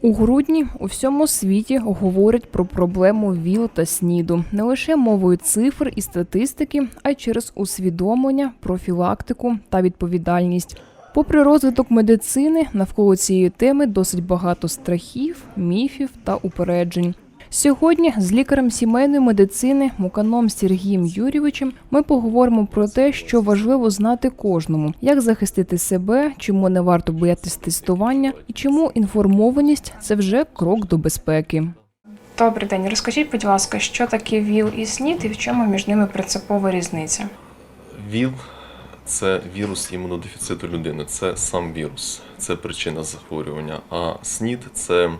У грудні у всьому світі говорять про проблему ВІЛ та СНІДу не лише мовою цифр і статистики, а й через усвідомлення, профілактику та відповідальність. Попри розвиток медицини, навколо цієї теми досить багато страхів, міфів та упереджень. Сьогодні з лікарем сімейної медицини Муканом Сергієм Юрійовичем ми поговоримо про те, що важливо знати кожному, як захистити себе, чому не варто боятись тестування і чому інформованість це вже крок до безпеки. Добрий день. Розкажіть, будь ласка, що таке ВІЛ і СНІД і в чому між ними принципова різниця? ВІЛ це вірус імунодефіциту людини, це сам вірус, це причина захворювання. А СНІД це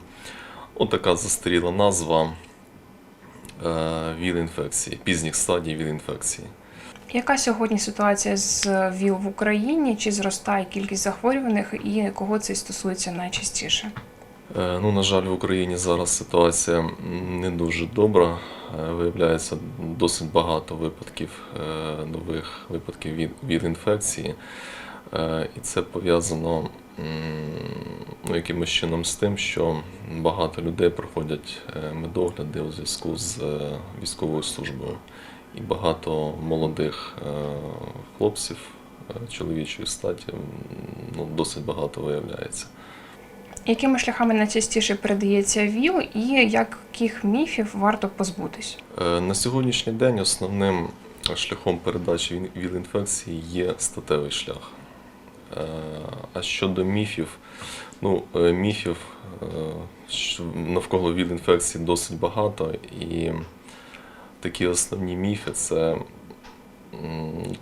отака застаріла назва е, ВІЛ-інфекції, пізніх стадій ВІЛ-інфекції. Яка сьогодні ситуація з ВІЛ в Україні? Чи зростає кількість захворюваних і кого це стосується найчастіше? Е, Ну, на жаль, в Україні зараз ситуація не дуже добра. Е, Виявляється досить багато випадків, нових випадків від, від інфекції. І це пов'язано ну, якимось чином з тим, що багато людей проходять е, медогляди у зв'язку з е, військовою службою. І багато молодих е, хлопців чоловічої статі ну, досить багато виявляється. Якими шляхами найчастіше передається ВІЛ і яких міфів варто позбутись? На сьогоднішній день основним шляхом передачі ВІЛ-інфекції є статевий шлях. А щодо міфів, ну, е, міфів е, навколо ВІЛ-інфекції досить багато, і такі основні міфи це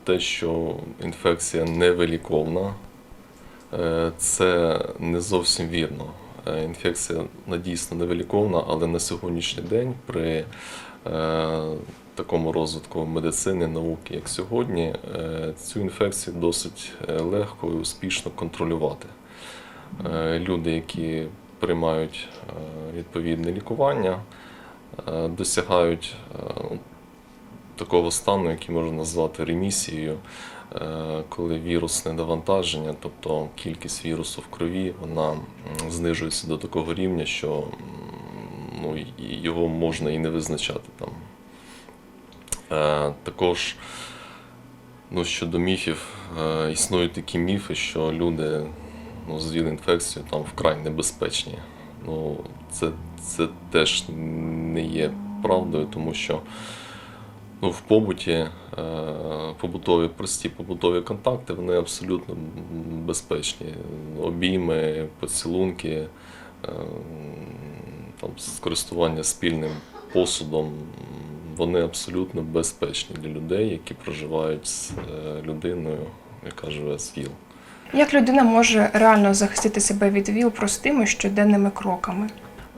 те, що інфекція невиліковна. Е, Це не зовсім вірно. Інфекція вона дійсно невиліковна, але на сьогоднішній день при такому розвитку медицини, науки, як сьогодні, е, цю інфекцію досить е, легко і успішно контролювати. Е, Люди, які приймають відповідне лікування, досягають такого стану, який можна назвати ремісією, коли вірусне навантаження, тобто кількість вірусу в крові, вона знижується до такого рівня, що ну, його можна і не визначати там. Е, Також ну, щодо міфів, е, існують такі міфи, що люди ну, з ВІЛ-інфекцією там вкрай небезпечні. Ну, це, це теж не є правдою, тому що ну, в побуті е, побутові, прості побутові контакти, вони абсолютно безпечні. Обійми, поцілунки, там, скористування спільним посудом, вони абсолютно безпечні для людей, які проживають з е, людиною, яка живе з ВІЛ. Як людина може реально захистити себе від ВІЛ простими щоденними кроками?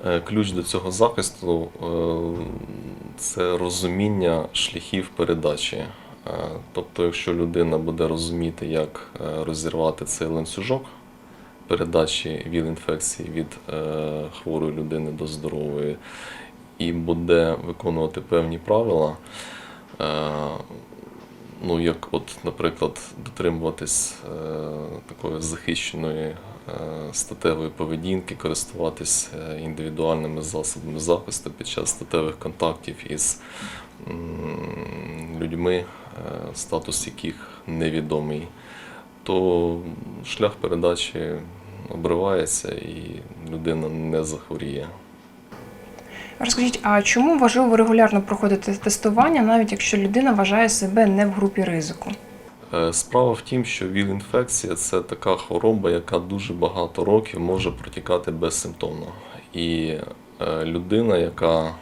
Е, Ключ до цього захисту е, це розуміння шляхів передачі. Тобто, якщо людина буде розуміти, як розірвати цей ланцюжок передачі ВІЛ-інфекції від хворої людини до здорової, і буде виконувати певні правила, е, ну як, от, наприклад, дотримуватись е, такої захищеної е, статевої поведінки, користуватись е, індивідуальними засобами захисту під час статевих контактів із м, людьми, е, статус яких невідомий, то шлях передачі обривається і людина не захворіє. Розкажіть, а чому важливо регулярно проходити тестування, навіть якщо людина вважає себе не в групі ризику? Е, Справа в тім, що ВІЛ-інфекція це така хвороба, яка дуже багато років може протікати безсимптомно. І е, людина, яка е,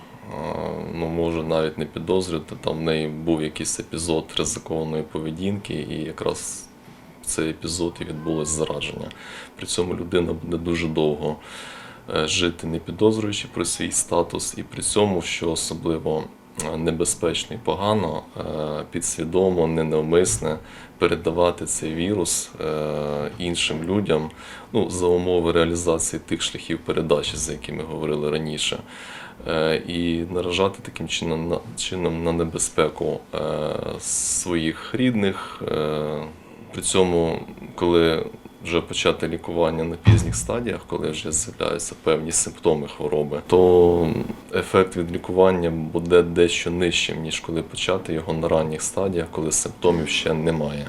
ну, може навіть не підозрювати, там в неї був якийсь епізод ризикованої поведінки, і якраз цей епізод і відбулось зараження. При цьому людина буде дуже довго жити, не підозрюючи про свій статус, і при цьому, що особливо е, небезпечно і погано, е, підсвідомо, ненавмисне передавати цей вірус е, іншим людям ну, за умови реалізації тих шляхів передачі, за які ми говорили раніше. Е, І наражати таким чином на, чином на небезпеку е, своїх рідних. Е, При цьому, коли вже почати лікування на пізніх стадіях, коли вже з'являються певні симптоми хвороби, то ефект від лікування буде дещо нижчим, ніж коли почати його на ранніх стадіях, коли симптомів ще немає.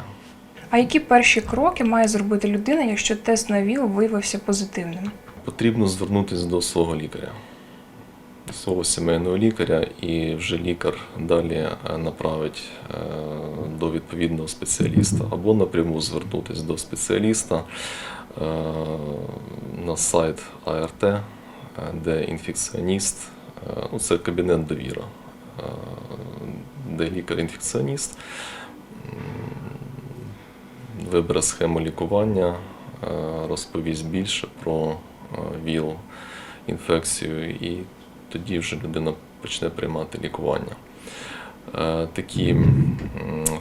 А які перші кроки має зробити людина, якщо тест на ВІЛ виявився позитивним? Потрібно звернутися до свого лікаря, свого сімейного лікаря, і вже лікар далі е, направить е, до відповідного спеціаліста або напряму звернутися до спеціаліста е, на сайт АРТ, де інфекціоніст, ну це кабінет довіра, де лікар-інфекціоніст вибере схему лікування, розповість більше про ВІЛ, інфекцію, і тоді вже людина почне приймати лікування. Е, Такі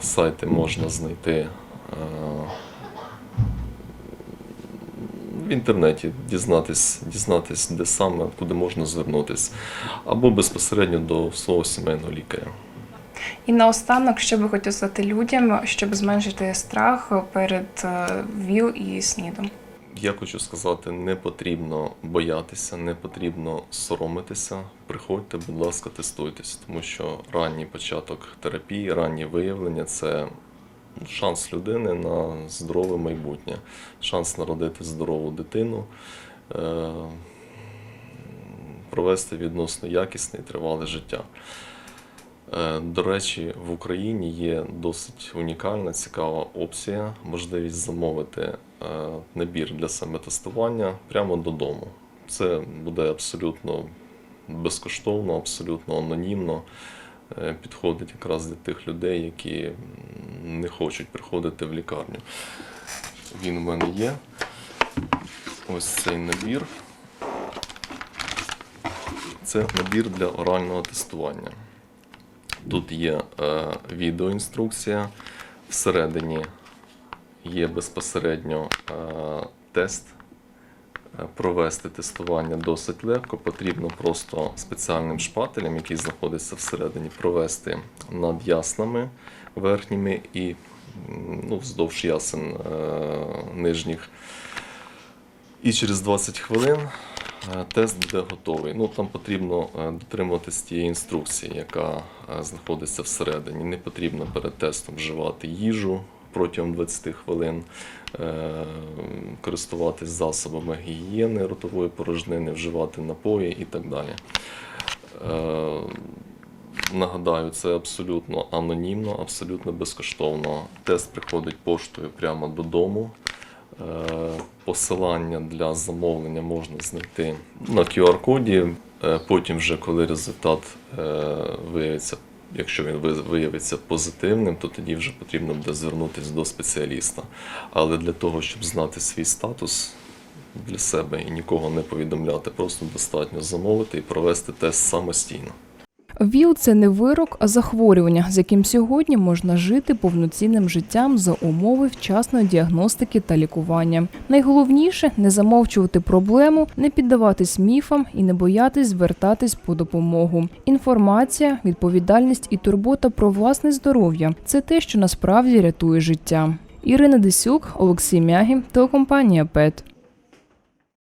сайти можна знайти е, в інтернеті, дізнатись, дізнатись, де саме, куди можна звернутися, або безпосередньо до свого сімейного лікаря. І наостанок, що би хотів сказати людям, щоб зменшити страх перед е, ВІЛ і СНІДом. Я хочу сказати, не потрібно боятися, не потрібно соромитися. Приходьте, будь ласка, тестуйтесь, тому що ранній початок терапії, раннє виявлення це шанс людини на здорове майбутнє, шанс народити здорову дитину, е, провести відносно якісне і тривале життя. Е, До речі, в Україні є досить унікальна, цікава опція, можливість замовити е, набір для самотестування прямо додому. Це буде абсолютно безкоштовно, абсолютно анонімно. Е, Підходить якраз для тих людей, які не хочуть приходити в лікарню. Він у мене є. Ось цей набір. Це набір для орального тестування. Тут є е, відеоінструкція, всередині є безпосередньо е, тест. Е, Провести тестування досить легко. Потрібно просто спеціальним шпателем, який знаходиться всередині, провести над яснами верхніми і ну, вздовж ясен е, нижніх. І через 20 хвилин тест буде готовий. Ну, там потрібно е, дотримуватись тієї інструкції, яка е, знаходиться всередині. Не потрібно перед тестом вживати їжу протягом 20 хвилин, е, користуватись засобами гігієни ротової порожнини, вживати напої і так далі. Е, Нагадаю, це абсолютно анонімно, абсолютно безкоштовно. Тест приходить поштою прямо додому. Е, Посилання для замовлення можна знайти на QR-коді. Е, Потім, вже коли результат е, виявиться, якщо він ви- виявиться позитивним, то тоді вже потрібно буде звернутися до спеціаліста. Але для того, щоб знати свій статус для себе і нікого не повідомляти, просто достатньо замовити і провести тест самостійно. ВІЛ це не вирок, а захворювання, з яким сьогодні можна жити повноцінним життям за умови вчасної діагностики та лікування. Найголовніше не замовчувати проблему, не піддаватись міфам і не боятись звертатись по допомогу. Інформація, відповідальність і турбота про власне здоров'я це те, що насправді рятує життя. Ірина Десюк, Олексій Мягі, телекомпанія ПЕТ.